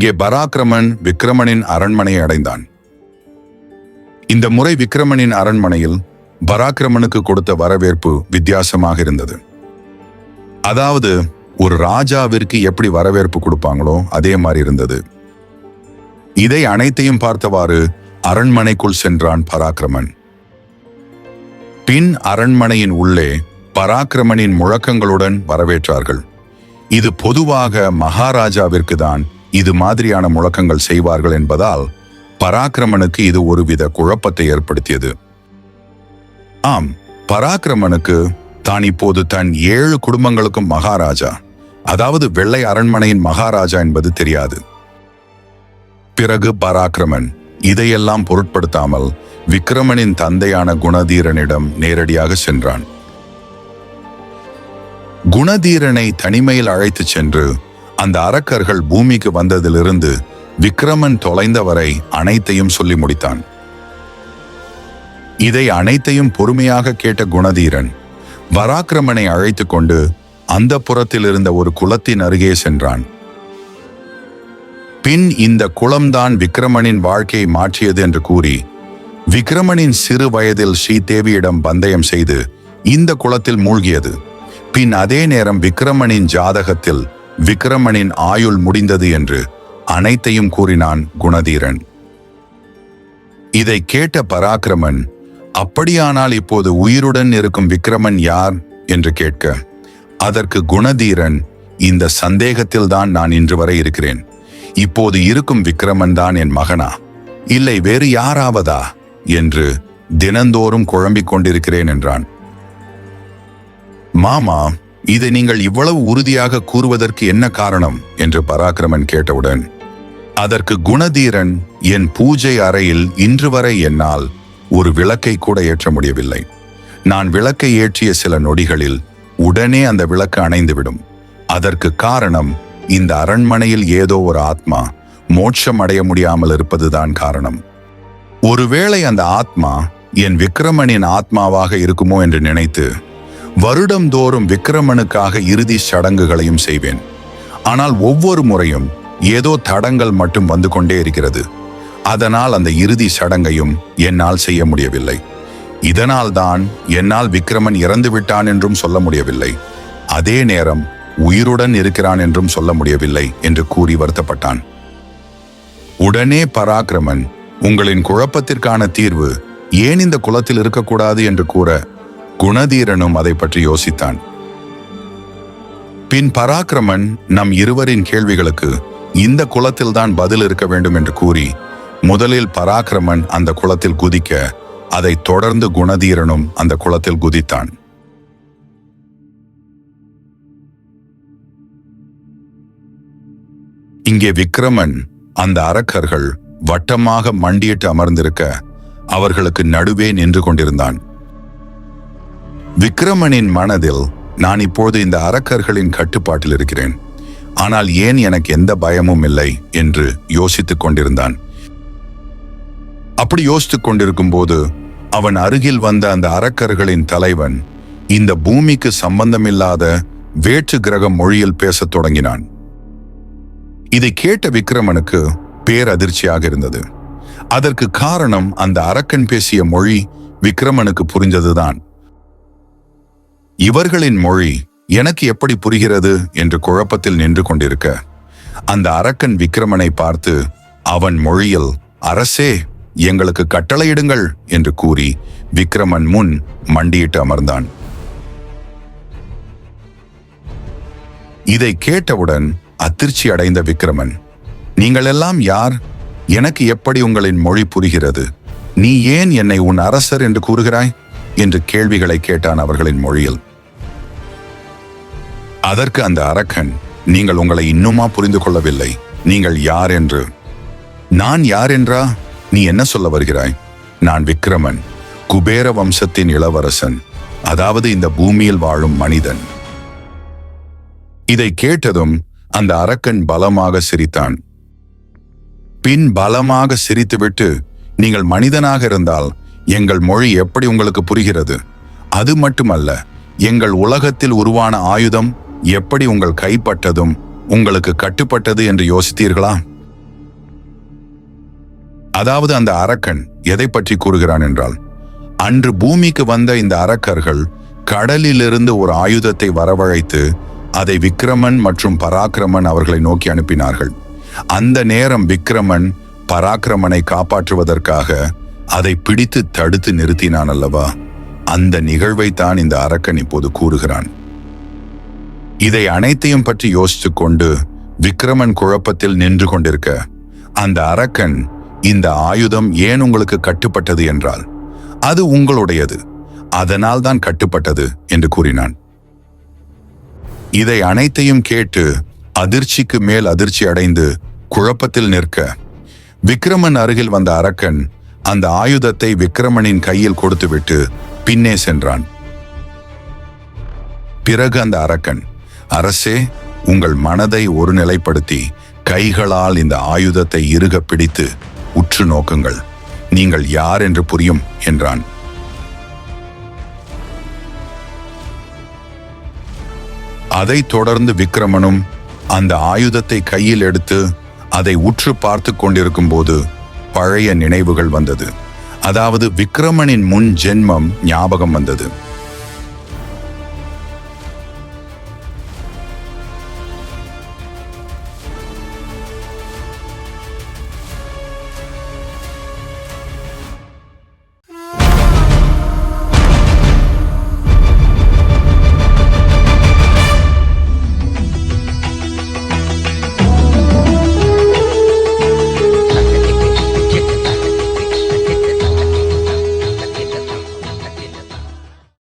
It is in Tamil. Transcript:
இங்கே பராக்கிரமன் விக்ரமனின் அரண்மனையை அடைந்தான். இந்த முறை விக்ரமனின் அரண்மனையில் பராக்கிரமனுக்கு கொடுத்த வரவேற்பு வித்தியாசமாக இருந்தது. அதாவது ஒரு ராஜாவிற்கு எப்படி வரவேற்பு கொடுப்பாங்களோ அதே மாதிரி இருந்தது. இதை அனைத்தையும் பார்த்தவாறு அரண்மனைக்குள் சென்றான் பராக்கிரமன். பின் அரண்மனையின் உள்ளே பராக்கிரமனின் முழக்கங்களுடன் வரவேற்றார்கள். இது பொதுவாக மகாராஜாவிற்கு தான் இது மாதிரியான முழக்கங்கள் செய்வார்கள் என்பதால் பராக்கிரமனுக்கு இது ஒருவித குழப்பத்தை ஏற்படுத்தியது. ஆம் பராக்கிரமனுக்கு தான் இப்போது தன் ஏழு குடும்பங்களுக்கும் மகாராஜா அதாவது வெள்ளை அரண்மனையின் மகாராஜா என்பது தெரியாது. பிறகு பராக்கிரமன் இதையெல்லாம் பொருட்படுத்தாமல் விக்ரமனின் தந்தையான குணதீரனிடம் நேரடியாக சென்றான். குணதீரனை தனிமையில் அழைத்துச் சென்று அந்த அரக்கர்கள் பூமிக்கு வந்ததிலிருந்து விக்ரமன் தொலைந்தவரை அனைத்தையும் சொல்லி முடித்தான். இதை அனைத்தையும் பொறுமையாக கேட்ட குணதீரன் வராக்கிரமனை அழைத்து கொண்டு அந்த புறத்தில் இருந்த ஒரு குளத்தின் அருகே சென்றான். பின் இந்த குளம்தான் விக்ரமனின் வாழ்க்கையை மாற்றியது என்று கூறி விக்ரமனின் சிறு வயதில் ஸ்ரீதேவியிடம் பந்தயம் செய்து இந்த குளத்தில் மூழ்கியது. பின் அதே நேரம் விக்ரமனின் ஜாதகத்தில் விக்ரமனின் ஆயுள் முடிந்தது என்று அனைத்தையும் கூறினான் குணதீரன். இதை கேட்ட பராக்கிரமன் அப்படியானால் இப்போது உயிருடன் இருக்கும் விக்ரமன் யார்? என்று கேட்க அதற்கு குணதீரன் இந்த சந்தேகத்தில்தான் நான் இன்று வரை இருக்கிறேன். இப்போது இருக்கும் விக்ரமன் தான் என் மகனா? இல்லை வேறு யாராவதா? என்று தினந்தோறும் குழம்பிக் கொண்டிருக்கிறேன் என்றான். மாமா இதை நீங்கள் இவ்வளவு உறுதியாக கூறுவதற்கு என்ன காரணம்? என்று பராக்கிரமன் கேட்டவுடன் அதற்கு குணதீரன் என் பூஜை அறையில் இன்று வரை என்னால் ஒரு விளக்கை கூட ஏற்ற முடியவில்லை. நான் விளக்கை ஏற்றிய சில நொடிகளில் உடனே அந்த விளக்கு அணைந்துவிடும். அதற்கு காரணம் இந்த அரண்மனையில் ஏதோ ஒரு ஆத்மா மோட்சம் அடைய முடியாமல் இருப்பதுதான் காரணம். ஒருவேளை அந்த ஆத்மா என் விக்ரமனின் ஆத்மாவாக இருக்குமோ என்று நினைத்து வருடந்தோறும் விக்ரமனுக்காக இறுதி சடங்குகளையும் செய்வேன். ஆனால் ஒவ்வொரு முறையும் ஏதோ தடங்கள் மட்டும் வந்து கொண்டே இருக்கிறது. அதனால் அந்த இறுதி சடங்கையும் என்னால் செய்ய முடியவில்லை. இதனால்தான் என்னால் விக்ரமன் இறந்து விட்டான் என்றும் சொல்ல முடியவில்லை. அதே நேரம் உயிருடன் இருக்கிறான் என்றும் சொல்ல முடியவில்லை என்று கூறி வருத்தப்பட்டான். உடனே பராக்கிரமன் உங்களின் குழப்பத்திற்கான தீர்வு ஏன் இந்த குலத்தில் இருக்கக்கூடாது? என்று கூற குணதீரனும் அதை பற்றி யோசித்தான். பின் பராக்கிரமன் நம் இருவரின் கேள்விகளுக்கு இந்த குளத்தில்தான் பதில் இருக்க வேண்டும் என்று கூறி முதலில் பராக்கிரமன் அந்த குளத்தில் குதிக்க அதை தொடர்ந்து குணதீரனும் அந்த குளத்தில் குதித்தான். இங்கே விக்ரமன் அந்த அரக்கர்கள் வட்டமாக மண்டியிட்டு அமர்ந்திருக்க அவர்களுக்கு நடுவே நின்று கொண்டிருந்தான். விக்ரமனின் மனதில் நான் இப்போது இந்த அரக்கர்களின் கட்டுப்பாட்டில் இருக்கிறேன். ஆனால் ஏன் எனக்கு எந்த பயமும் இல்லை என்று யோசித்துக் கொண்டிருந்தான். அப்படி யோசித்துக் கொண்டிருக்கும் போது அவன் அருகில் வந்த அந்த அரக்கர்களின் தலைவன் இந்த பூமிக்கு சம்பந்தமில்லாத வேற்று கிரக மொழியில் பேசத் தொடங்கினான். இதை கேட்ட விக்ரமனுக்கு பேரதிர்ச்சியாக இருந்தது. அதற்கு காரணம் அந்த அரக்கன் பேசிய மொழி விக்ரமனுக்கு புரிந்ததுதான் இவர்களின் மொழி எனக்கு எப்படி புரிகிறது என்று குழப்பத்தில் நின்று கொண்டிருக்க அந்த அரக்கன் விக்ரமனை பார்த்து அவன் மொழியில் அரசே எங்களுக்கு கட்டளையிடுங்கள் என்று கூறி விக்ரமன் முன் மண்டியிட்டு அமர்ந்தான். இதை கேட்டவுடன் அதிர்ச்சி அடைந்த விக்ரமன் நீங்கள் எல்லாம் யார்? எனக்கு எப்படி உங்களின் மொழி புரிகிறது? நீ ஏன் என்னை உன் அரசர் என்று கூறுகிறாய்? என்று கேள்விகளை கேட்டான் அவர்களின் மொழியில். அதற்கு அந்த அரக்கன் நீங்கள் உங்களை இன்னுமா புரிந்து கொள்ளவில்லை நீங்கள் யார் என்று. நான் யார் என்றா? நீ என்ன சொல்ல வருகிறாய்? நான் விக்ரமன் குபேர வம்சத்தின் இளவரசன் அதாவது இந்த பூமியில் வாழும் மனிதன். இதை கேட்டதும் அந்த அரக்கன் பலமாக சிரித்தான். பின் பலமாக சிரித்துவிட்டு நீங்கள் மனிதனாக இருந்தால் எங்கள் மொழி எப்படி உங்களுக்கு புரிகிறது? அது மட்டுமல்ல எங்கள் உலகத்தில் உருவான ஆயுதம் எப்படி உங்கள் கைப்பட்டதும் உங்களுக்கு கட்டுப்பட்டது என்று யோசித்தீர்களா? அதாவது அந்த அரக்கன் எதை பற்றி கூறுகிறான் என்றால் அன்று பூமிக்கு வந்த இந்த அரக்கர்கள் கடலிலிருந்து ஒரு ஆயுதத்தை வரவழைத்து அதை விக்ரமன் மற்றும் பராக்கிரமன் அவர்களை நோக்கி அனுப்பினார்கள். அந்த நேரம் விக்ரமன் பராக்கிரமனை காப்பாற்றுவதற்காக அதை பிடித்து தடுத்து நிறுத்தினான் அல்லவா? அந்த நிகழ்வைத்தான் இந்த அரக்கன் இப்போது கூறுகிறான். இதை அனைத்தையும் பற்றி யோசித்து கொண்டு விக்ரமன் குழப்பத்தில் நின்று கொண்டிருக்க அந்த அரக்கன் இந்த ஆயுதம் ஏன் உங்களுக்கு கட்டுப்பட்டது? என்றால் அது உங்களுடையது. அதனால் தான் கட்டுப்பட்டது என்று கூறினான். இதை அனைத்தையும் கேட்டு அதிர்ச்சிக்கு மேல் அதிர்ச்சி அடைந்து குழப்பத்தில் நிற்க விக்ரமன் அருகில் வந்த அரக்கன் அந்த ஆயுதத்தை விக்ரமனின் கையில் கொடுத்துவிட்டு பின்னே சென்றான். பிறகு அந்த அரக்கன் அரசே உங்கள் மனதை ஒருநிலைப்படுத்தி கைகளால் இந்த ஆயுதத்தை இறுக பிடித்து உற்று நோக்குங்கள். நீங்கள் யார் என்று புரியும் என்றான். அதைத் தொடர்ந்து விக்ரமனும் அந்த ஆயுதத்தை கையில் எடுத்து அதை உற்று பார்த்து கொண்டிருக்கும் போது பழைய நினைவுகள் வந்தது. அதாவது விக்ரமனின் முன் ஜென்மம் ஞாபகம் வந்தது.